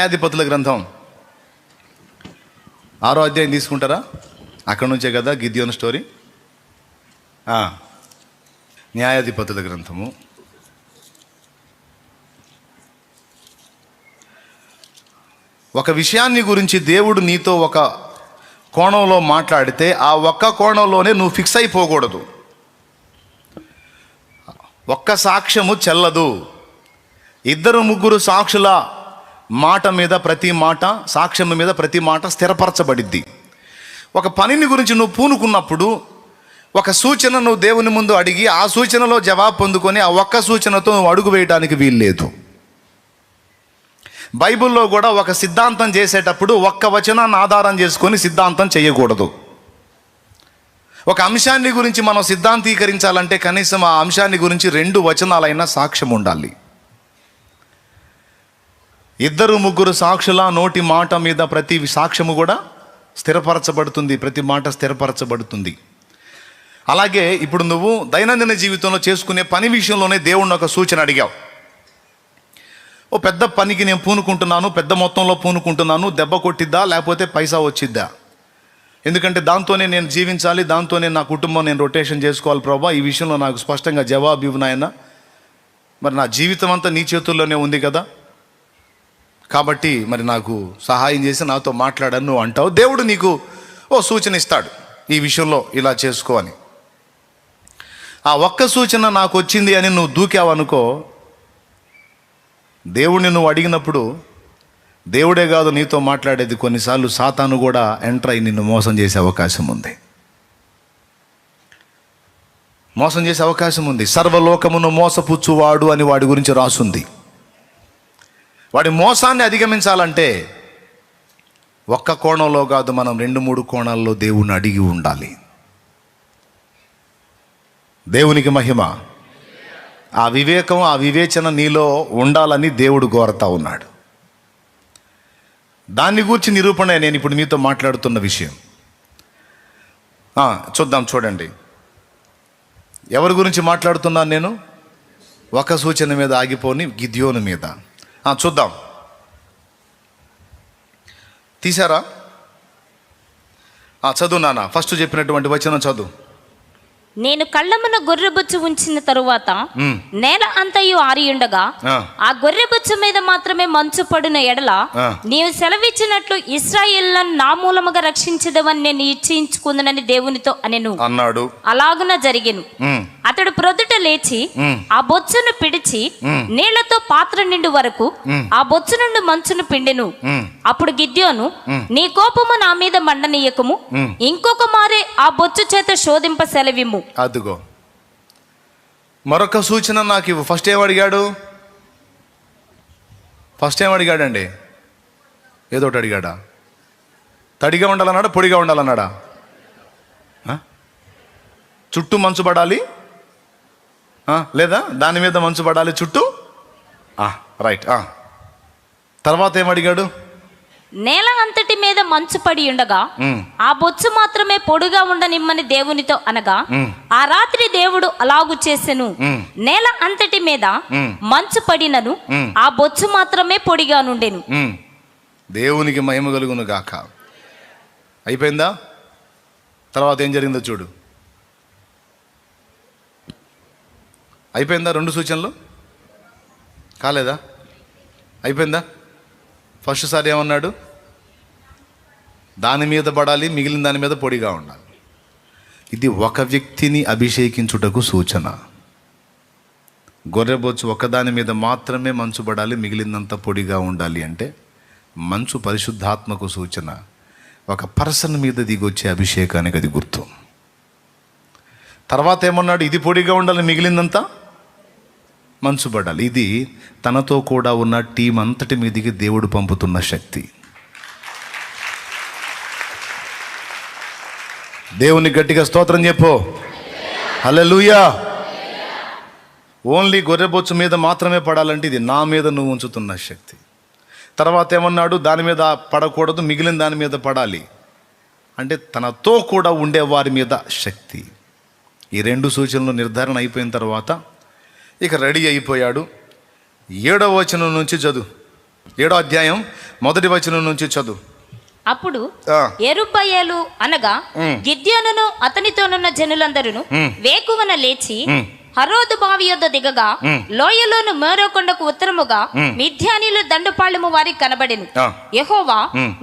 న్యాయాధిపతుల గ్రంథం. ఆరో అధ్యాయం తీసుకుంటారా? అక్కడ నుంచే కదా గిద్యోన్ స్టోరీ? ఆ, న్యాయాధిపతుల గ్రంథము. ఒక విషయాన్ని గురించి దేవుడు నీతో ఒక కోణంలో మాట్లాడితే ఆ ఒక్క కోణంలోనే నువ్వు ఫిక్స్ అయిపోకూడదు. ఒక్క సాక్ష్యము చెల్లదు. ఇద్దరు ముగ్గురు సాక్షుల మాట మీద ప్రతి మాట సాక్ష్యం మీద ప్రతి మాట స్థిరపరచబడిద్ది. ఒక పనిని గురించి నువ్వు పూనుకున్నప్పుడు ఒక సూచన నువ్వు దేవుని ముందు అడిగి ఆ సూచనలో జవాబు పొందుకొని ఆ ఒక్క సూచనతో నువ్వు అడుగు వేయడానికి వీల్లేదు. బైబిల్లో కూడా ఒక సిద్ధాంతం చేసేటప్పుడు ఒక్క వచనాన్ని ఆధారం చేసుకొని సిద్ధాంతం చేయకూడదు. ఒక అంశాన్ని గురించి మనం సిద్ధాంతీకరించాలంటే కనీసం ఆ అంశాన్ని గురించి రెండు వచనాలైనా సాక్ష్యం ఉండాలి. ఇద్దరు ముగ్గురు సాక్షుల నోటి మాట మీద ప్రతి సాక్ష్యము కూడా స్థిరపరచబడుతుంది. ప్రతి మాట స్థిరపరచబడుతుంది. అలాగే ఇప్పుడు నువ్వు దైనందిన జీవితంలో చేసుకునే పని విషయంలోనే దేవుణ్ణి ఒక సూచన అడిగావు. ఓ పెద్ద పనికి నేను పూనుకుంటున్నాను పెద్ద మొత్తంలో పూనుకుంటున్నాను దెబ్బ కొట్టిద్దా లేకపోతే పైసా వచ్చిద్దా? ఎందుకంటే దాంతోనే నేను జీవించాలి దాంతోనే నా కుటుంబం నేను రొటేషన్ చేసుకోవాలి ప్రభా. ఈ విషయంలో నాకు స్పష్టంగా జవాబు ఇవ్వు నాయన. మరి నా జీవితం అంతా నీ చేతుల్లోనే ఉంది కదా. కాబట్టి మరి నాకు సహాయం చేసి నాతో మాట్లాడని నువ్వు అంటావు. దేవుడు నీకు ఓ సూచన ఇస్తాడు. ఈ విషయంలో ఇలా చేసుకో అని. ఆ ఒక్క సూచన నాకు వచ్చింది అని నువ్వు దూకావనుకో దేవుడిని నువ్వు అడిగినప్పుడు దేవుడే కాదు నీతో మాట్లాడేది కొన్నిసార్లు సాతాను కూడా ఎంటర్ అయి నిన్ను మోసం చేసే అవకాశం ఉంది. మోసం చేసే అవకాశం ఉంది. సర్వలోకమును మోసపుచ్చువాడు అని వాడి గురించి రాసుంది. వాడి మోసాన్ని అధిగమించాలంటే ఒక్క కోణంలో కాదు మనం రెండు మూడు కోణాల్లో దేవుణ్ణి అడిగి ఉండాలి. దేవునికి మహిమ. ఆ వివేకం ఆ వివేచన నీలో ఉండాలని దేవుడు కోరతా ఉన్నాడు. దాన్ని గూర్చి నిరూపణ నేను ఇప్పుడు మీతో మాట్లాడుతున్న విషయం. చూద్దాం చూడండి. ఎవరి గురించి మాట్లాడుతున్నాను నేను? ఒక సూచన మీద ఆగిపోని గిద్యోను మీద. చూద్దాం. తీసారా చదువు నాన్న ఫస్ట్ చెప్పినటువంటి వచనం చదువు. నేను కళ్ళమున గొర్రెబుచ్చు ఉంచిన తరువాత. నేల అంతయు ఆరియుండగా ఆ. గొర్రెబుచ్చు మీద మాత్రమే మంచు పడిన ఎడల. నీవు సెలవిచ్చినట్లు ఇస్రాయేళ్ళను నా మూలముగా రక్షించదవని నేను నిశ్చయించుకుందనని దేవునితో అనెను అన్నాడు అలాగున జరిగెను అతడు ప్రొద్దుట లేచి. ఆ బొచ్చును పిడిచి. నీళ్ళతో పాత్ర నిండు వరకు. ఆ బొచ్చు నుండి మంచును పిండెను అప్పుడు గిద్యోను. నీ కోపము నా మీద మండనీయకము. ఇంకొక మారే ఆ బొచ్చు చేత శోధింప సెలవిమ్ము అదిగో. మరొక సూచన నాకు ఇవ్వు. ఫస్ట్ ఏం అడిగాడు? ఫస్ట్ ఏం అడిగాడండి? ఏదో ఒకటి అడిగాడా? తడిగా ఉండాలన్నాడా? పొడిగా ఉండాలన్నాడా? చుట్టూ మంచు పడాలి? లేదా? దాని మీద మంచు పడాలి చుట్టూ? రైట్ తర్వాత ఏం అడిగాడు? నేల అంతటి మీద మంచు పడి ఉండగా ఆ బొచ్చు మాత్రమే పొడుగా ఉండనిమ్మని దేవునితో అనగా ఆ రాత్రి దేవుడు అలాగు చేసెను. నేల అంతటి మీద. మంచు పడినను. ఆ బొచ్చు మాత్రమే పొడిగా నుండెను. దేవునికి మహిమ కలుగును గాక. అయిపోయిందా? తర్వాత ఏం జరిగిందో చూడు. అయిపోయిందా రెండు సూచనలు? కాలేదా? అయిపోయిందా? ఫస్ట్ సారి ఏమన్నాడు? దాని మీద పడాలి మిగిలిన దాని మీద పొడిగా ఉండాలి. ఇది ఒక వ్యక్తిని అభిషేకించుటకు సూచన. గొర్రెబొచ్చు ఒకదాని మీద మాత్రమే మంచు పడాలి మిగిలినంత పొడిగా ఉండాలి అంటే మంచు పరిశుద్ధాత్మకు సూచన. ఒక పర్సన్ మీద దిగొచ్చే అభిషేకానికి అది గుర్తు. తర్వాత ఏమన్నాడు? ఇది పొడిగా ఉండాలి మిగిలిందంతా మంచు పడాలి ఇది తనతో కూడా ఉన్న టీం అంతటి మీదికి దేవుడు పంపుతున్న శక్తి. దేవుని గట్టిగా స్తోత్రం చెప్పు. హలలుయా ఓన్లీ గొర్రెబొచ్చు మీద మాత్రమే పడాలంటే ఇది నా మీద నువ్వు ఉంచుతున్న శక్తి. తర్వాత ఏమన్నాడు? దాని మీద పడకూడదు మిగిలిన దాని మీద పడాలి. అంటే తనతో కూడా ఉండే వారి మీద శక్తి. ఈ రెండు సూచనలు నిర్ధారణ అయిపోయిన తర్వాత ఇక రెడీ అయిపోయాడు ఏడవ వచనం నుంచి చదువు ఏడో అధ్యాయం మొదటి వచనం నుంచి చదువు అప్పుడు ఆ, ఎరుబ్బయ్యలు అనగా ఉమ్. గిద్యోనును అతనితోనున్న జనులందరూ. వేకువన లేచి. హరోదు బావి యొద్ద దిగగా. లోయలోను మేరోకొండకు ఉత్తరముగా. మిథ్యానీలు దండుపాళెము వారికి కనబడెను. యెహోవా.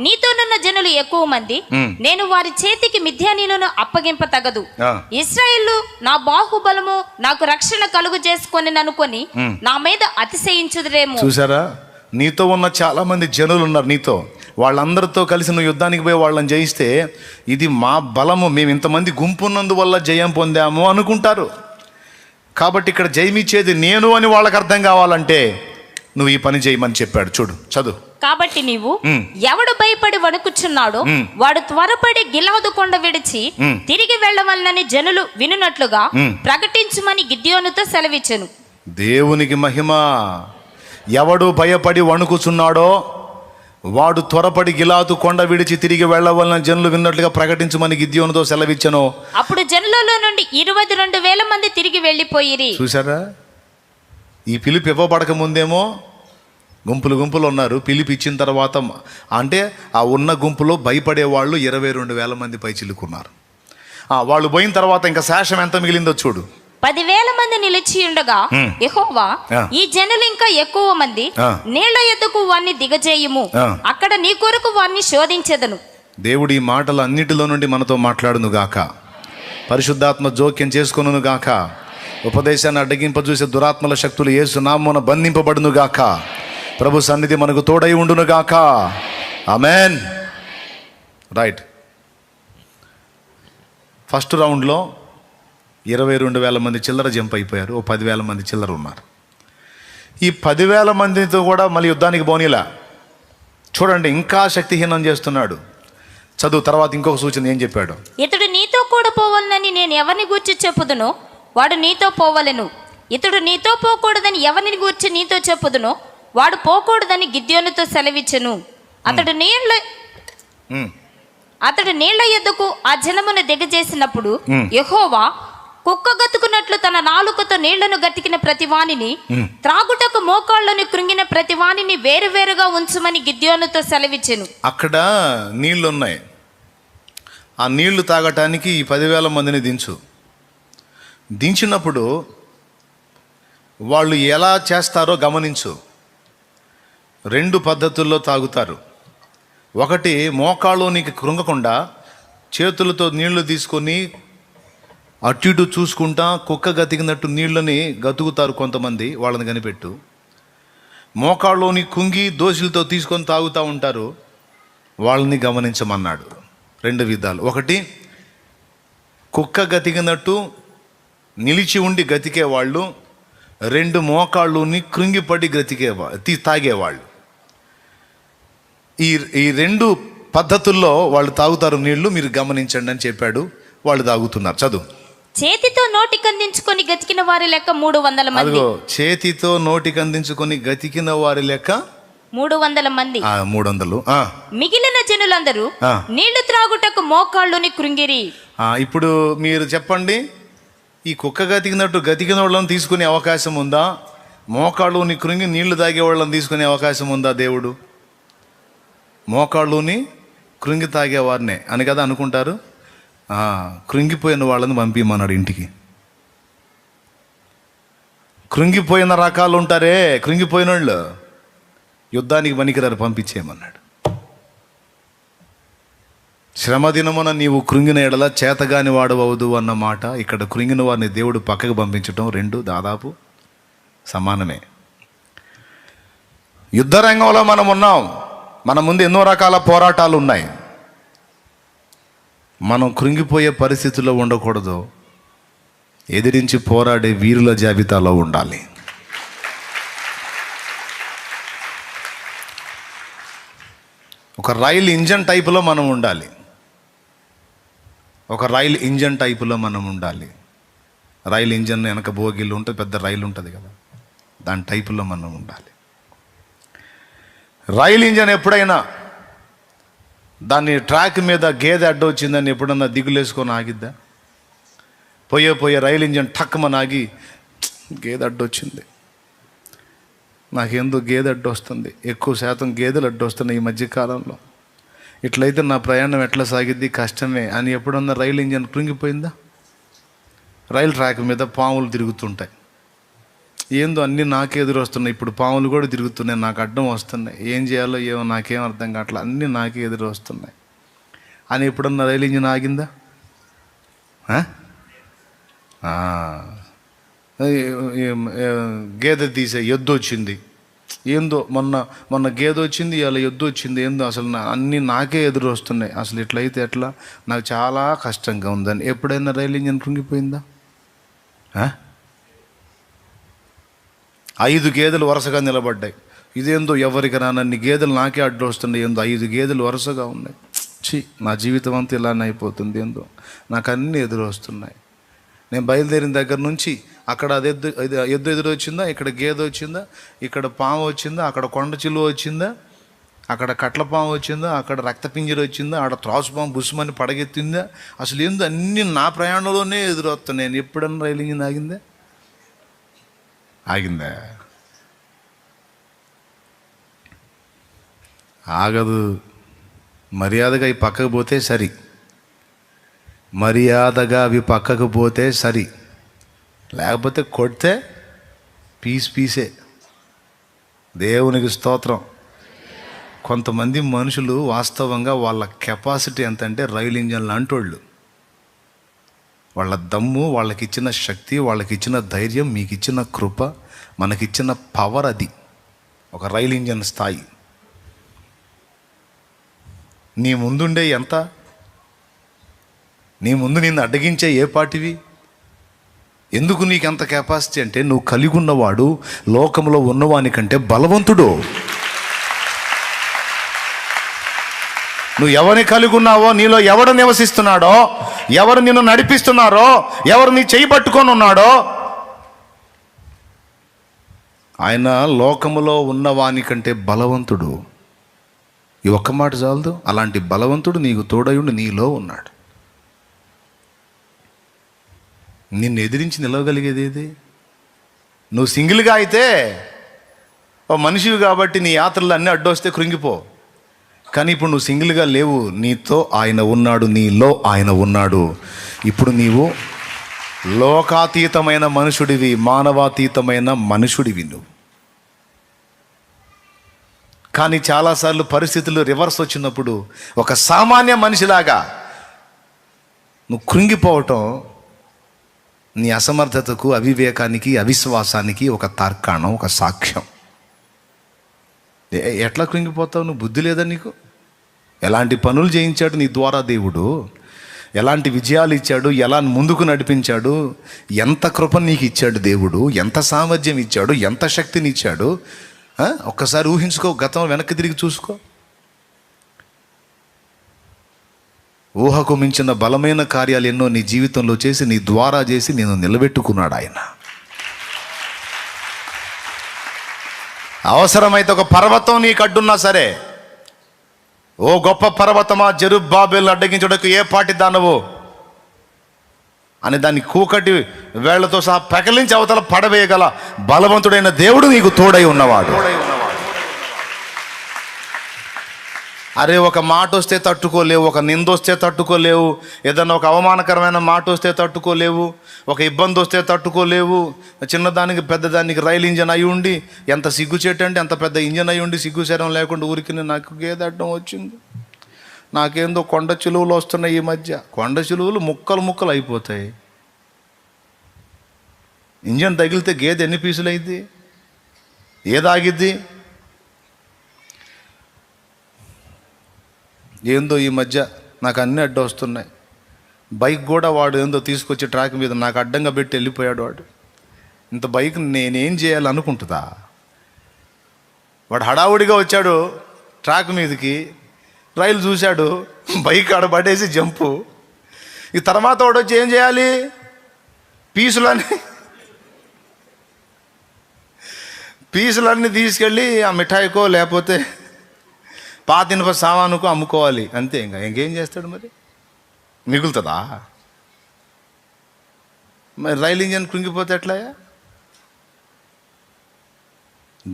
నీతోనున్న జనులు ఎక్కువ మంది. నేను వారి చేతికి మిథ్యానీలను అప్పగింప తగదు ఆ. ఇస్రాయేలు నా బాహుబలము నాకు రక్షణ కలుగు చేసుకొని అనుకొని. నా మీద అతిశయించుదురేమో చూసారా నీతో ఉన్న చాలా మంది జనులు ఉన్నారు నీతో వాళ్ళందరితో కలిసి నువ్వు యుద్ధానికి పోయి వాళ్ళని జయిస్తే ఇది మా బలము మేము ఇంతమంది గుంపు ఉన్నందువల్ల జయం పొందాము అనుకుంటారు కాబట్టి ఇక్కడ జయమిచ్చేది నేను అని వాళ్ళకి అర్థం కావాలంటే నువ్వు ఈ పని చేయమని చెప్పాడు చూడు చదువు కాబట్టి నీవు. ఎవడు భయపడి వణుకుచున్నాడో. వాడు త్వరపడి గిలాదు కొండ విడిచి. తిరిగి వెళ్ళవలనని జనులు వినునట్లుగా ఉమ్. ప్రకటించుమని గిద్యోనుతో సెలవిచ్చెను దేవునికి మహిమ ఎవడు భయపడి వణుకుచున్నాడో వాడు త్వరపడి గిలాతు కొండ విడిచి తిరిగి వెళ్ళవలన జనులు విన్నట్లుగా ప్రకటించమని గిద్యోనుతో సెలవిచ్చను అప్పుడు జనులలో నుండి ఇరవై రెండు వేల మంది తిరిగి వెళ్ళిపోయిరి చూసారా ఈ పిలుపు ఇవ్వబడక ముందేమో గుంపులు గుంపులు ఉన్నారు పిలుపు ఇచ్చిన తర్వాత అంటే ఆ ఉన్న గుంపులో భయపడే వాళ్ళు ఇరవై రెండు వేల మంది పై చిలుకున్నారు ఆ, వాళ్ళు పోయిన తర్వాత ఇంకా శేషం ఎంత మిగిలిందో చూడు పదివేల మంది నిలిచి ఉండగా. యెహోవా. ఈ జనులు ఇంకా ఎక్కువ మంది. నీళ్ళ ఎద్దుకు వాణ్ణి దిగజేయుము. అక్కడ నీ కొరకు వాణ్ణి శోధించెదను దేవుడి ఈ మాటలు అన్నిటిలో నుండి మనతో మాట్లాడును గాక పరిశుద్ధాత్మ జోక్యం చేసుకొనును గాక. ఉపదేశాన్ని అడ్డగింప చూసే దురాత్మల శక్తులు యేసు నామమున బంధింపబడును గాక. ప్రభు సన్నిధి మనకు తోడై ఉండును గాక. Amen right. ఫస్ట్ రౌండ్లో ఇరవై రెండు వేల మంది చిల్లర జంప్ అయిపోయారు. ఓ పదివేల మంది చిల్లర ఉన్నారు. ఈ పదివేల మందితో కూడా మళ్ళీ యుద్ధానికి పోనీలా. చూడండి ఇంకా శక్తిహీనం చేస్తున్నాడు. చదువు తర్వాత ఇంకొక సూచన ఏం చెప్పాడు? ఇతడు నీతో కూడా పోవాలని నేను ఎవరిని గూర్చి చెప్పుదునో? వాడు నీతో పోవలెను. ఇతడు నీతో పోకూడదని ఎవరిని గూర్చి నీతో చెప్పుదునో? వాడు పోకూడదని గిద్యోనుతో సెలవిచ్చెను. అతడు నీళ్ళ అతడు నీళ్ళ ఎద్దుకు ఆ జనమును దిగజేసినప్పుడు. యెహోవా కుక్క గతుకున్నట్లు తన నాలుకతో నీళ్ళను గతికిన ప్రతివానిని ఉమ్. త్రాగుటకు మోకాళ్ళను కృంగిన ప్రతివానిని వేరువేరుగా ఉంచుమని గిద్యోనుతో సెలవిచ్చెను. అక్కడ నీళ్ళు ఉన్నాయి ఆ నీళ్ళు తాగటానికి ఈ పదివేల మందిని దించు. దించినప్పుడు వాళ్ళు ఎలా చేస్తారో గమనించు. రెండు పద్ధతుల్లో తాగుతారు. ఒకటి మోకాళ్ళలోనికి కృంగకుండా చేతులతో నీళ్ళు తీసుకొని అటు ఇటు చూసుకుంటా కుక్క గతికినట్టు నీళ్ళని గతుకుతారు కొంతమంది వాళ్ళని కనిపెట్టు. మోకాళ్ళలోని కుంగి దోశలతో తీసుకొని తాగుతూ ఉంటారు. వాళ్ళని గమనించమన్నాడు. రెండు విధాలు. ఒకటి కుక్క గతికినట్టు నిలిచి ఉండి గతికే వాళ్ళు రెండు మోకాళ్ళుని కృంగిపడి గతికే తీ తాగేవాళ్ళు. ఈ ఈ రెండు పద్ధతుల్లో వాళ్ళు తాగుతారు నీళ్ళు మీరు గమనించండి అని చెప్పాడు. వాళ్ళు తాగుతున్నారు. చదువు. చేతితో నోటి కందించుకొని గతికిన వారి లెక్క మూడు వందల మంది. చేతితో నోటికి అందించుకొని గతికిన వారి లెక్క మూడు వందల మంది. మూడు వందలు. మిగిలిన జనులందరూ. నీళ్ళు త్రాగుటకు మోకాళ్ళుని కృంగిరి. ఇప్పుడు మీరు చెప్పండి ఈ కుక్క గతికినట్టు గతికిన వాళ్ళని తీసుకునే అవకాశం ఉందా? మోకాళ్ళుని కృంగి నీళ్ళు తాగే వాళ్ళని తీసుకునే అవకాశం ఉందా దేవుడు? మోకాళ్ళుని కృంగి తాగేవారినే అని కదా అనుకుంటారు. ఆ, కృంగిపోయిన వాళ్ళని పంపిమన్నాడు ఇంటికి. కృంగిపోయిన రకాలు ఉంటారే కృంగిపోయిన వాళ్ళు యుద్ధానికి పనికిరారు పంపించేయమన్నాడు. శ్రమదినమున నీవు కృంగిన ఎడల చేతగాని వాడవద్దు అన్న మాట ఇక్కడ కృంగిన వారిని దేవుడు పక్కకు పంపించటం రెండు దాదాపు సమానమే. యుద్ధ రంగంలో మనం ఉన్నాం. మన ముందు ఎన్నో రకాల పోరాటాలు ఉన్నాయి. మనం కృంగిపోయే పరిస్థితుల్లో ఉండకూడదు. ఎదిరించి పోరాడే వీరుల జాబితాలో ఉండాలి. ఒక రైలు ఇంజన్ టైపులో మనం ఉండాలి. ఒక రైలు ఇంజన్ టైపులో మనం ఉండాలి. రైలు ఇంజన్ వెనక బోగిలు ఉంటుంది పెద్ద రైలు ఉంటుంది కదా. దాని టైపులో మనం ఉండాలి. రైలు ఇంజన్ ఎప్పుడైనా దాన్ని ట్రాక్ మీద గేదె అడ్డొచ్చిందని ఎప్పుడన్నా దిగులేసుకొని ఆగిద్దా? పోయే పోయే రైలు ఇంజన్ టక్కుమని ఆగి గేదె అడ్డొచ్చింది నాకెందుకు నాకేందో గేదె అడ్డు వస్తుంది? ఎక్కువ శాతం గేదెలు అడ్డు వస్తున్నాయి ఈ మధ్యకాలంలో ఇట్లయితే నా ప్రయాణం ఎట్లా సాగిద్ది? కష్టమే. అని ఎప్పుడన్నా రైలు ఇంజన్ కృంగిపోయిందా? రైలు ట్రాక్ మీద పాములు తిరుగుతుంటాయి. ఏందో అన్నీ నాకే ఎదురు వస్తున్నాయి ఇప్పుడు పాములు కూడా తిరుగుతున్నాయి. నాకు అడ్డం వస్తున్నాయి. ఏం చేయాలో ఏమో నాకేం అర్థం కావట్లే. అన్నీ నాకే ఎదురు వస్తున్నాయి అని ఎప్పుడన్నా రైలు ఇంజన్ ఆగిందా? ఆ? గేదె తీసే ఎద్దు వచ్చింది. ఏందో మొన్న మొన్న గేదె వచ్చింది ఇలా ఎద్దు వచ్చింది. ఏందో అసలు నా అన్నీ నాకే ఎదురు వస్తున్నాయి. అసలు ఇట్లయితే ఎట్లా? నాకు చాలా కష్టంగా ఉందని. ఎప్పుడైనా రైలు ఇంజన్ కృంగిపోయిందా? ఐదు గేదెలు వరుసగా నిలబడ్డాయి. ఇదేందో ఎవరికి రానన్ని గేదెలు నాకే అడ్డు వస్తున్నాయి. ఏందో ఐదు గేదెలు వరుసగా ఉన్నాయి. ఛీ నా జీవితం అంతా ఇలానే అయిపోతుంది. ఏందో నాకు అన్నీ ఎదురు వస్తున్నాయి. నేను బయలుదేరిన దగ్గర నుంచి అక్కడ అది ఎద్దు ఎద్దు ఎదురు వచ్చిందా? ఇక్కడ గేదె వచ్చిందా? ఇక్కడ పాము వచ్చిందా? అక్కడ కొండ చిలువ వచ్చిందా? అక్కడ కట్ల పాము వచ్చిందా? అక్కడ రక్తపింజర వచ్చిందా? అక్కడ త్రాసు పాము బుస్మని పడగెత్తిందా? అసలు ఏందో? అన్నీ నా ప్రయాణంలోనే ఎదురొస్తాను నేను ఎప్పుడన్నా రైలు ఇంజిన్ ఆగిందా? ఆగిందా? ఆగదు. మర్యాదగా అవి పక్కకు పోతే సరి. మర్యాదగా అవి పక్కకు పోతే సరి. లేకపోతే కొడితే పీస్ పీసే. దేవునికి స్తోత్రం. కొంతమంది మనుషులు వాస్తవంగా వాళ్ళ కెపాసిటీ ఎంత అంటే రైలు ఇంజన్ లాంటోళ్ళు. వాళ్ళ దమ్ము వాళ్ళకి ఇచ్చిన శక్తి వాళ్ళకి ఇచ్చిన ధైర్యం మీకు ఇచ్చిన కృప మనకిచ్చిన పవర్ అది. ఒక రైలు ఇంజన్ స్థాయి. నీ ముందుండే ఎంత? నీ ముందు నిన్ను అడ్డగించే ఏ పాటివి ఎందుకు నీకు ఎంత కెపాసిటీ అంటే నువ్వు కలిగి ఉన్నవాడు లోకంలో ఉన్నవానికంటే బలవంతుడు. నువ్వు ఎవరిని కలిగి ఉన్నావో నీలో ఎవడు నివసిస్తున్నాడో ఎవరు నిన్ను నడిపిస్తున్నారో ఎవరు నీ చేయి పట్టుకొని ఉన్నాడో ఆయన లోకములో ఉన్నవాని కంటే బలవంతుడు. ఈ ఒక్క మాట చాలదు. అలాంటి బలవంతుడు నీకు తోడయుండి నీలో ఉన్నాడు. నిన్ను ఎదిరించి నిలవగలిగేది ఏది? నువ్వు సింగిల్గా అయితే ఓ మనిషివి కాబట్టి నీ యాత్రలు అన్నీ అడ్డొస్తే కృంగిపో. కానీ ఇప్పుడు నువ్వు సింగిల్గా లేవు. నీతో ఆయన ఉన్నాడు నీలో ఆయన ఉన్నాడు. ఇప్పుడు నీవు లోకాతీతమైన మనుషుడివి మానవాతీతమైన మనుషుడివి నువ్వు. కానీ చాలాసార్లు పరిస్థితులు రివర్స్ వచ్చినప్పుడు ఒక సామాన్య మనిషిలాగా నువ్వు కృంగిపోవటం నీ అసమర్థతకు అవివేకానికి అవిశ్వాసానికి ఒక తార్కాణం ఒక సాక్ష్యం. ఎట్లా కృంగిపోతావు? నువ్వు బుద్ధి లేదా నీకు? ఎలాంటి పనులు చేయించాడు నీ ద్వారా దేవుడు? ఎలాంటి విజయాలు ఇచ్చాడు? ఎలా ముందుకు నడిపించాడు? ఎంత కృప నీకు ఇచ్చాడు దేవుడు? ఎంత సామర్థ్యం ఇచ్చాడు? ఎంత శక్తిని ఇచ్చాడు? ఒక్కసారి ఊహించుకో గతం వెనక్కి తిరిగి చూసుకో. ఊహకు మించిన బలమైన కార్యాలు ఎన్నో నీ జీవితంలో చేసి నీ ద్వారా చేసి నేను నిలబెట్టుకున్నాడు ఆయన. అవసరమైతే ఒక పర్వతం నీకు అడ్డున్నా సరే ఓ గొప్ప పర్వతమా జరుబ్బాబేలు అడ్డగించుటకు ఏ పాటి దానవు? అని దాన్ని కూకటి వేళ్ళతో సహా పెకలించి అవతల పడవేయగల బలవంతుడైన దేవుడు నీకు తోడై ఉన్నవాడు. అరే ఒక మాట వస్తే తట్టుకోలేవు ఒక నింద వస్తే తట్టుకోలేవు ఏదన్నా ఒక అవమానకరమైన మాట వస్తే తట్టుకోలేవు ఒక ఇబ్బంది వస్తే తట్టుకోలేవు చిన్నదానికి పెద్దదానికి రైలు ఇంజన్ అయి ఉండి ఎంత సిగ్గుచేటు ఎంత పెద్ద ఇంజన్ అయి ఉండి సిగ్గుచేరం లేకుండా ఊరికి నాకు గేదె అడ్డం వచ్చింది. నాకేందో కొండ చిలువలు వస్తున్నాయి ఈ మధ్య. కొండ చిలువలు ముక్కలు ముక్కలు అయిపోతాయి. ఇంజన్ తగిలితే గేదె ఎన్ని పీసులు అయింది ఏదాగిద్ది ఏందో ఈ మధ్య నాకు అన్నీ అడ్డు వస్తున్నాయి. బైక్ కూడా వాడు ఏందో తీసుకొచ్చి ట్రాక్ మీద నాకు అడ్డంగా పెట్టి వెళ్ళిపోయాడు వాడు. ఇంత బైక్ నేనేం చేయాలి అనుకుంటుందా వాడు హడావుడిగా వచ్చాడు ట్రాక్ మీదకి రైలు చూశాడు బైక్ ఆడ పడేసి జంపు. ఈ తర్వాత వాడు వచ్చి ఏం చేయాలి? పీసులని పీసులన్నీ తీసుకెళ్ళి ఆ మిఠాయికో లేకపోతే పాతినప సామానుకు అమ్ముకోవాలి. అంతే ఇంకా. ఇంకేం చేస్తాడు మరి? మిగులుతుందా? మరి రైలు ఇంజన్ కృంగిపోతే ఎట్లాయా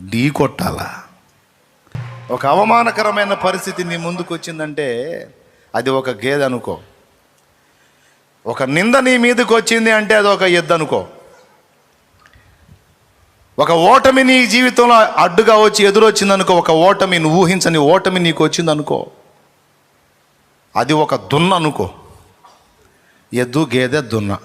ఢీ కొట్టాలా? ఒక అవమానకరమైన పరిస్థితి నీ ముందుకు వచ్చిందంటే అది ఒక గేదె అనుకో ఒక నింద నీ మీదకి వచ్చింది అంటే అది ఒక ఎద్దు అనుకో ఒక ఓటమి నీ జీవితంలో అడ్డుగా వచ్చి ఎదురొచ్చింది అనుకో ఒక ఓటమి నువ్వు ఊహించని ఓటమి నీకు వచ్చింది అనుకో అది ఒక దున్న అనుకో. ఎద్దు గేదె దున్న.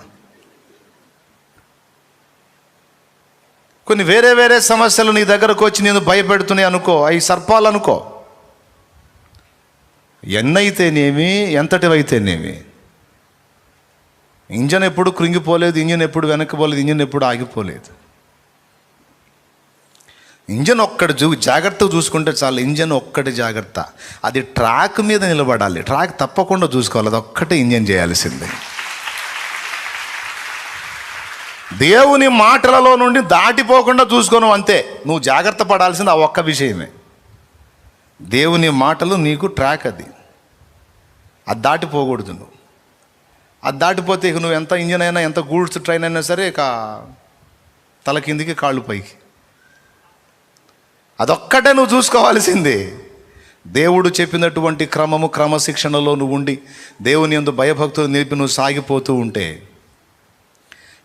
కొన్ని వేరే వేరే సమస్యలు నీ దగ్గరకు వచ్చి నేను భయపెడుతున్నాయి అనుకో అవి సర్పాలు అనుకో. ఎన్నైతేనేమి ఎంతటివైతేనేమి. ఇంజన్ ఎప్పుడు కృంగిపోలేదు ఇంజన్ ఎప్పుడు వెనక్కిపోలేదు ఇంజన్ ఎప్పుడు ఆగిపోలేదు. ఇంజన్ ఒక్కటి చూ జాగ్రత్తగా చూసుకుంటే చాలు ఇంజన్ ఒక్కటి జాగ్రత్త. అది ట్రాక్ మీద నిలబడాలి. ట్రాక్ తప్పకుండా చూసుకోవాలి. అది ఒక్కటే ఇంజన్ చేయాల్సిందే. దేవుని మాటలలో నుండి దాటిపోకుండా చూసుకోను అంతే. నువ్వు జాగ్రత్త పడాల్సింది ఆ ఒక్క విషయమే. దేవుని మాటలు నీకు ట్రాక్ అది. అది దాటిపోకూడదు నువ్వు. అది దాటిపోతే ఇక నువ్వు ఎంత ఇంజన్ అయినా ఎంత గూడ్స్ ట్రైన్ అయినా సరే ఇక తల కిందికి కాళ్ళు పైకి. అదొక్కటే నువ్వు చూసుకోవాల్సింది. దేవుడు చెప్పినటువంటి క్రమము క్రమశిక్షణలో నువ్వు ఉండి దేవుని ఎందు భయభక్తులు నిలిపి నువ్వు సాగిపోతూ ఉంటే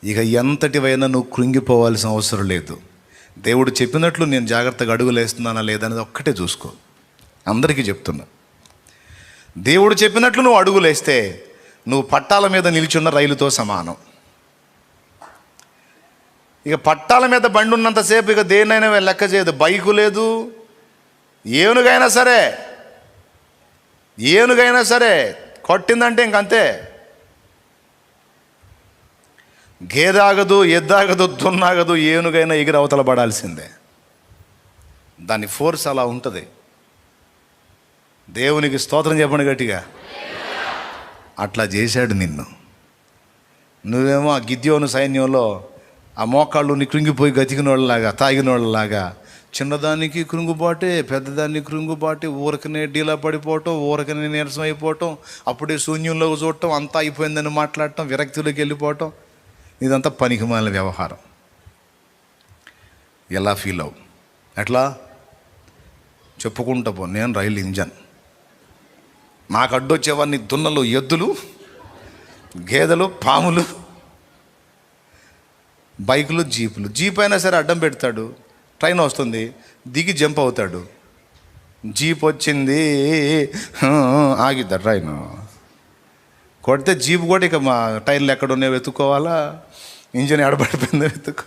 ఇక ఎంతటివైనా నువ్వు కృంగిపోవాల్సిన అవసరం లేదు. దేవుడు చెప్పినట్లు నేను జాగ్రత్తగా అడుగులేస్తున్నానా లేదనేది ఒక్కటే చూసుకో. అందరికీ చెప్తున్నా. దేవుడు చెప్పినట్లు నువ్వు అడుగులేస్తే నువ్వు పట్టాల మీద నిలిచున్న రైలుతో సమానం. ఇక పట్టాల మీద బండి ఉన్నంతసేపు ఇక దేన్నైనా లెక్క చేయదు. బైకు లేదు ఏనుగైనా సరే ఏనుగైనా సరే కొట్టిందంటే ఇంకంతే. గేదాగదు ఎద్దాగదు దున్నాగదు ఏనుగైనా ఎగిరి అవతల పడాల్సిందే. దాని ఫోర్స్ అలా ఉంటుంది. దేవునికి స్తోత్రం చెప్పండి గట్టిగా. అట్లా చేశాడు నిన్ను. నువ్వేమో ఆ గిద్యోను సైన్యంలో ఆ మోకాళ్ళుని కృంగిపోయి గతికిన వాళ్ళలాగా తాగిన వాళ్ళలాగా చిన్నదానికి కృంగుబాటే పెద్దదానికి కృంగుబాటే ఊరకనే డీలా పడిపోవటం ఊరకనే నీరసం అయిపోవటం అప్పుడే శూన్యంలో చూడటం అంతా అయిపోయిందని మాట్లాడటం విరక్తిలోకి వెళ్ళిపోవటం. ఇదంతా పనికిమాలిన వ్యవహారం. ఎలా ఫీల్ అవు ఎట్లా? చెప్పుకుంటా పో. నేను రైలు ఇంజన్. నాకు అడ్డొచ్చేవాడిని దున్నలు ఎద్దులు గేదెలు పాములు. బైకులు జీపులు. జీప్ అయినా సరే అడ్డం పెడతాడు. ట్రైన్ వస్తుంది. దిగి జంప్ అవుతాడు. జీప్ వచ్చింది. ఆగిద్దా ట్రైన్. కొడితే జీప్ కూడా ఇక మా టైర్లు ఎక్కడ ఉన్నాయో వెతుక్కోవాలా? ఇంజిన్ ఎడబడిపోయిందో వెతుక్కో.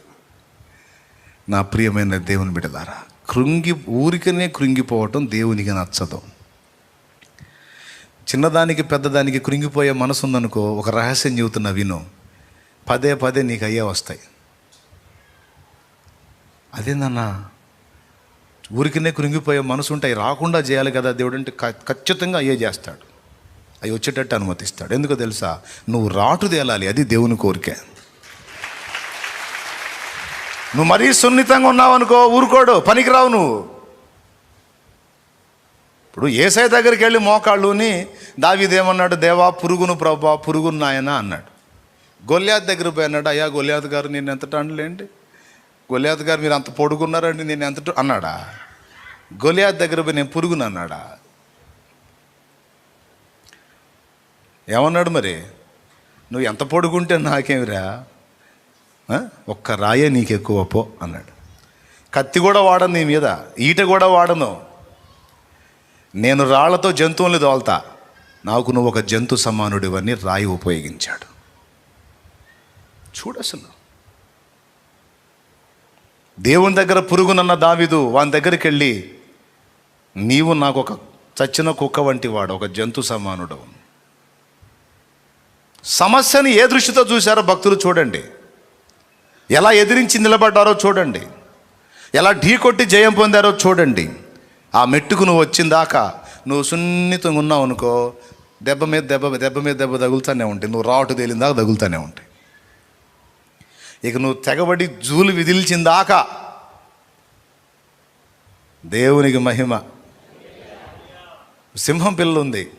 నా ప్రియమైన దేవుని బిడ్డలారా కృంగి ఊరికనే కృంగిపోవటం దేవునికి నచ్చదు. చిన్నదానికి పెద్దదానికి కృంగిపోయే మనసు ఉందనుకో ఒక రహస్యం చెబుతున్నా విను. పదే పదే నీకు అయ్యే వస్తాయి. అదేందన్నా? ఊరికినే కృంగిపోయే మనసు ఉంటాయి అవి రాకుండా చేయాలి కదా దేవుడు అంటే ఖచ్చితంగా అయ్యే చేస్తాడు. అవి వచ్చేటట్టు అనుమతిస్తాడు. ఎందుకో తెలుసా? నువ్వు రాటు తేలాలి అది దేవుని కోరిక. నువ్వు మరీ సున్నితంగా ఉన్నావు అనుకో ఊరుకోడు పనికిరావు నువ్వు. ఇప్పుడు ఏసై దగ్గరికి వెళ్ళి మోకాళ్ళుని దావిదేమన్నాడు? దేవా పురుగును ప్రభా పురుగును నాయన అన్నాడు. గొల్యాత్ దగ్గర పోయి అన్నాడు అయ్యా గొల్యాత్ గారు నేను ఎంత టన్నులేంటి గొలియాత్ గారు మీరు అంత పొడుగున్నారండి నేను ఎంత అన్నాడా. గొలియాత్ దగ్గర పోయి నేను పురుగును అన్నాడా. ఏమన్నాడు మరి? నువ్వు ఎంత పొడుగుంటే నాకేమిరా? ఒక్క రాయే నీకు ఎక్కువ పో అన్నాడు. కత్తి కూడా వాడను నీ మీద ఈట కూడా వాడను. నేను రాళ్ళతో జంతువుల్ని దోల్తా నాకు నువ్వు ఒక జంతు సమానుడివని రాయి ఉపయోగించాడు. చూడు దేవుని దగ్గర పురుగునన్న దావిదు వాని దగ్గరికి వెళ్ళి నీవు నాకు ఒక చచ్చిన కుక్క వంటి వాడు ఒక జంతు సమానుడు సమస్యని ఏ దృష్టితో చూశారో భక్తులు చూడండి. ఎలా ఎదిరించి నిలబడ్డారో చూడండి. ఎలా ఢీ కొట్టి జయం పొందారో చూడండి. ఆ మెట్టుకు నువ్వు వచ్చిన దాకా నువ్వు సున్నితంగా ఉన్నావు అనుకో దెబ్బ మీద దెబ్బ దెబ్బ మీద దెబ్బ తగులుతూనే ఉంటాయి నువ్వు రావటు తేలిన దాకా తగులుతూనే ఉంటాయి ఇక నువ్వు తెగబడి జూలు విదిల్చిందాక దేవునికి మహిమ. సింహం పిల్ల ఉంది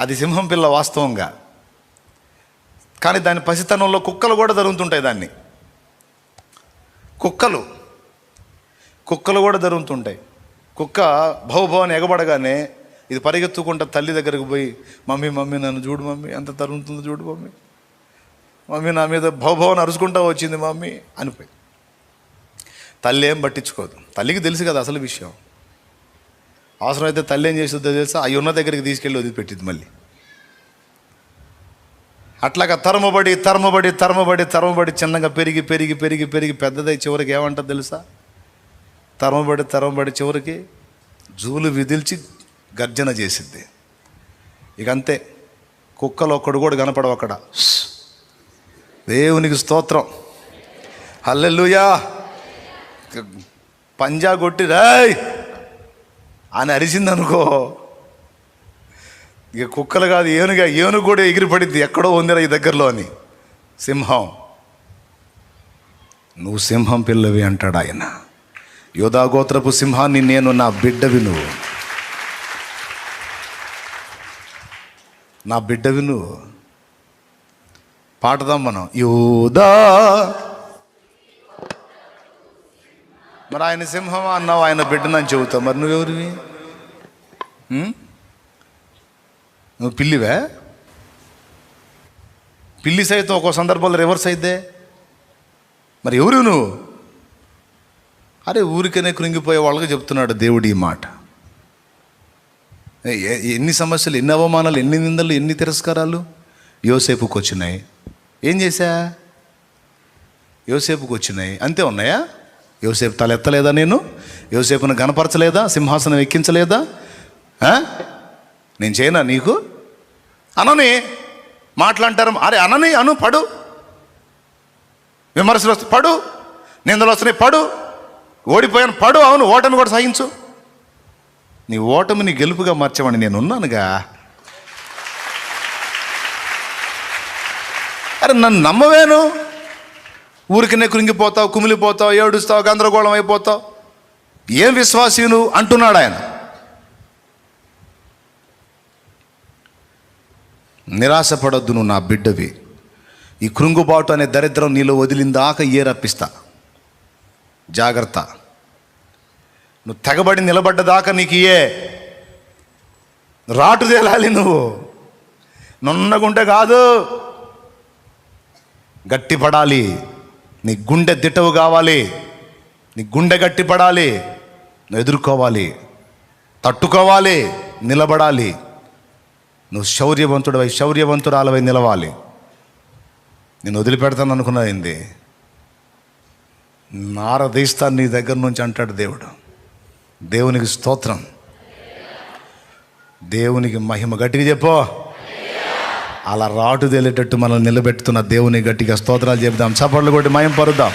అది సింహం పిల్ల వాస్తవంగా. కానీ దాని పసితనంలో కుక్కలు కూడా జరుగుతుంటాయి దాన్ని. కుక్కలు. కుక్కలు కూడా జరుగుతుంటాయి. కుక్క భవభవని ఎగబడగానే ఇది పరిగెత్తుకుంటా తల్లి దగ్గరకు పోయి మమ్మీ మమ్మీ నన్ను చూడు మమ్మీ ఎంత తరుగుతుందో చూడు మమ్మీ. మమ్మీ నా మీద భవభవన్ అరుచుకుంటా వచ్చింది మమ్మీ అనిపోయి తల్లి ఏం పట్టించుకోదు. తల్లికి తెలుసు కదా అసలు విషయం. అవసరమైతే తల్లి ఏం చేస్తుందో తెలుసా? అవి ఉన్న దగ్గరికి తీసుకెళ్ళి వదిలిపెట్టింది మళ్ళీ. అట్లాగా తరమబడి తరమబడి తరమబడి తరమబడి చిన్నగా పెరిగి పెరిగి పెరిగి పెరిగి పెద్దదై చివరికి ఏమంటుంది తెలుసా? తరమబడి తరమబడి చివరికి జూలు విదిల్చి గర్జన చేసిద్ది. ఇక అంతే. కుక్కలు ఒక్కడు కూడా కనపడవు అక్కడ. దేవునికి స్తోత్రం. హల్లెల్లుయా పంజా కొట్టి రాయ్! అని అరిచిందనుకో. అనుకో ఇక కుక్కలు కాదు ఏనుగా ఏను కూడా ఎగిరిపడింది. ఎక్కడో ఉందిరా ఈ దగ్గరలో అని. సింహం. నువ్వు సింహం పిల్లవి అంటాడు ఆయన. యోధాగోత్రపు సింహాన్ని నేను నా బిడ్డవి నువ్వు. నా బిడ్డవి నువ్వు. పాడదాం మనం. యోదా. మరి ఆయన సింహం అన్నావు? ఆయన బిడ్డనని చెబుతావు మరి నువ్వెవరివి? నువ్వు పిల్లివే? పిల్లి సైతం ఒక్కో సందర్భంలో రివర్స్ అయితే మరి ఎవరు నువ్వు? అరే ఊరికనే కృంగిపోయే వాళ్ళకి చెప్తున్నాడు దేవుడు ఈ మాట. ఎన్ని సమస్యలు ఎన్ని అవమానాలు ఎన్ని నిందలు ఎన్ని తిరస్కారాలు? యోసేపుకి వచ్చినాయి ఏం చేశా? యోసేపుకి వచ్చినాయి. అంతే ఉన్నాయా? యోసేపు తల ఎత్తలేదా నేను? యోసేపును గనపరచలేదా సింహాసనం ఎక్కించలేదా? నేను చేయనా నీకు? అనని మాట్లాంటారు అరే అనని అను పడు. విమర్శలు వస్తాయి పడు. నిందలు వస్తున్నాయి పడు. ఓడిపోయాను పడు. అవును ఓటమి కూడా సహించు నీ ఓటమిని గెలుపుగా మార్చమని నేను ఉన్నానుగా నన్ను నమ్మవేను. ఊరికనే కృంగిపోతావు కుమిలిపోతావు ఏడుస్తావు గందరగోళం అయిపోతావు. ఏం విశ్వాసీను అంటున్నాడు ఆయన. నిరాశపడొద్దు నువ్వు నా బిడ్డవి. ఈ కృంగుబాటు అనే దరిద్రం నీలో వదిలిందాక ఏ రప్పిస్తా జాగ్రత్త. నువ్వు తెగబడి నిలబడ్డదాకా నీకు ఏ రాటు తేలాలి నువ్వు. నున్నగుంటే కాదు. గట్టిపడాలి. నీ గుండె దిట్టవు కావాలి. నీ గుండె గట్టిపడాలి. నువ్వు ఎదుర్కోవాలి. తట్టుకోవాలి. నిలబడాలి. నువ్వు శౌర్యవంతుడవై శౌర్యవంతురాలవై నిలవాలి. నేను వదిలిపెడతాను అనుకున్నది నారదీస్తాను నీ దగ్గర నుంచి అంటాడు దేవుడు. దేవునికి స్తోత్రం. దేవునికి మహిమ గట్టిగా చెప్పో. అలా రాటు తేలేటట్టు మనల్ని నిలబెట్టుతున్న దేవుని గట్టిగా స్తోత్రాలు చెబుదాం. చప్పట్లు కొట్టి మయం పరుద్దాం.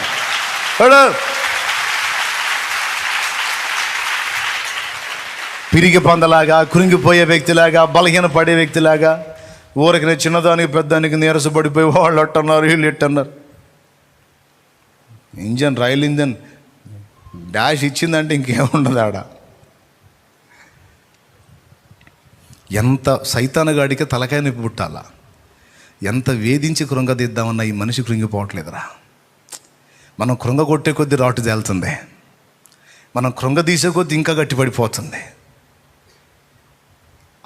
పిరిగి పందలాగా కురింగిపోయే వ్యక్తిలాగా బలహీన పడే వ్యక్తిలాగా ఊరికి చిన్నదానికి పెద్దానికి నీరసపడిపోయి వాళ్ళు అట్టన్నారు వీళ్ళు ఇట్టన్నారు. ఇంజన్ రైల్ ఇంజన్ డాష్ ఇచ్చిందంటే ఇంకేముండదు ఆడ. ఎంత సైతానగాడికి తలకాయ నొప్పి పుట్టాలా? ఎంత వేధించి కృంగదిద్దామన్నా ఈ మనిషి కృంగిపోవట్లేదురా. మనం కృంగ కొట్టే కొద్దీ రాటు తేలుతుంది మనం కృంగ తీసే కొద్దీ ఇంకా గట్టిపడిపోతుంది.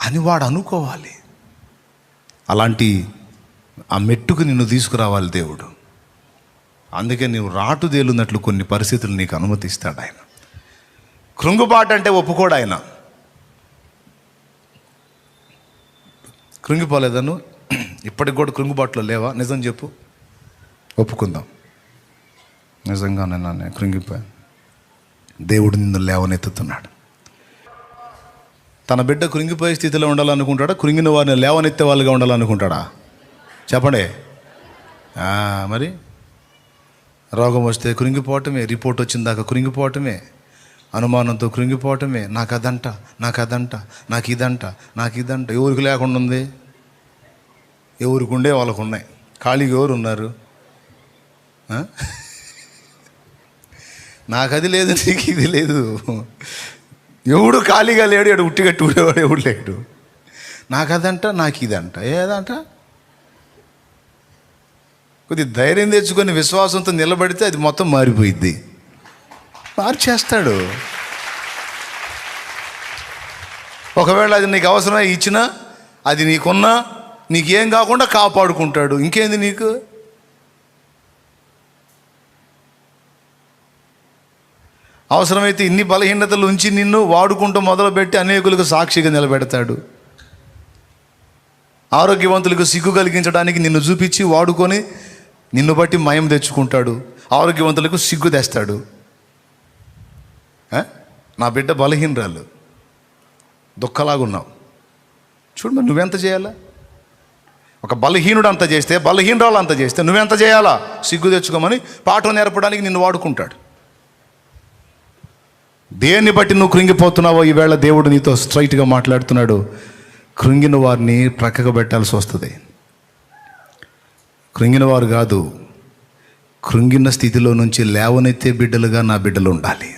అని వాడు అనుకోవాలి. అలాంటి ఆ మెట్టుకు నిన్ను తీసుకురావాలి దేవుడు. అందుకే నువ్వు రాటు తేలున్నట్లు కొన్ని పరిస్థితులు నీకు అనుమతిస్తాడు ఆయన. కృంగుబాటు అంటే ఒప్పుకోడు ఆయన. కృంగిపోలేదను? ఇప్పటికి కూడా కృంగుబాట్లో లేవా? నిజం చెప్పు. ఒప్పుకుందాం. నిజంగానే నన్ను కృంగిపోయాను. దేవుడు నిన్ను లేవనెత్తుతున్నాడు. తన బిడ్డ కృంగిపోయే స్థితిలో ఉండాలనుకుంటాడా? కృంగిన వారిని లేవనెత్తే వాళ్ళుగా ఉండాలనుకుంటాడా? చెప్పండి. మరి? రోగం వస్తే కృంగిపోవటమే రిపోర్ట్ వచ్చిన దాకా కృంగిపోవటమే అనుమానంతో కృంగిపోవటమే. నాకు అదంట నాకు అదంట నాకు ఇదంట నాకు ఇదంట ఎవరికి లేకుండా ఉంది? ఎవరికి ఉండే వాళ్ళకు ఉన్నాయి ఖాళీగా ఎవరు ఉన్నారు నాకు అది లేదు నీకు ఇది లేదు. ఎవడు ఖాళీగా లేడు ఎడు ఉట్టిగట్టి ఉండేవాడు ఎవడు లేడు. నాకు అదంట నాకు ఇదంట ఏదంట? కొద్ది ధైర్యం తెచ్చుకొని విశ్వాసంతో నిలబడితే అది మొత్తం మారిపోయిద్ది. మార్చేస్తాడు. ఒకవేళ అది నీకు అవసరమై ఇచ్చినా అది నీకున్నా నీకేం కాకుండా కాపాడుకుంటాడు. ఇంకేంది నీకు? అవసరమైతే ఇన్ని బలహీనతలు ఉంచి నిన్ను వాడుకుంటూ మొదలుపెట్టి అనేకులకు సాక్షిగా నిలబెడతాడు. ఆరోగ్యవంతులకు సిగ్గు కలిగించడానికి నిన్ను చూపించి వాడుకొని నిన్ను బట్టి మయం తెచ్చుకుంటాడు. ఆరోగ్యవంతులకు సిగ్గు తెస్తాడు. నా బిడ్డ బలహీనరాలు. దుఃఖలాగున్నావు చూడు మరి నువ్వెంత చేయాలా? ఒక బలహీనుడు అంత చేస్తే బలహీనరాలు అంత చేస్తే నువ్వెంత చేయాలా? సిగ్గు తెచ్చుకోమని పాఠం నేర్పడానికి నిన్ను వాడుకుంటాడు. దేన్ని బట్టి నువ్వు కృంగిపోతున్నావో ఈవేళ దేవుడు నీతో స్ట్రైట్గా మాట్లాడుతున్నాడు. కృంగిన వారిని ప్రక్కకు పెట్టాల్సి వస్తుంది. కృంగిన వారు కాదు కృంగిన స్థితిలో నుంచి లేవనెత్తే బిడ్డలుగా నా బిడ్డలు ఉండాలి.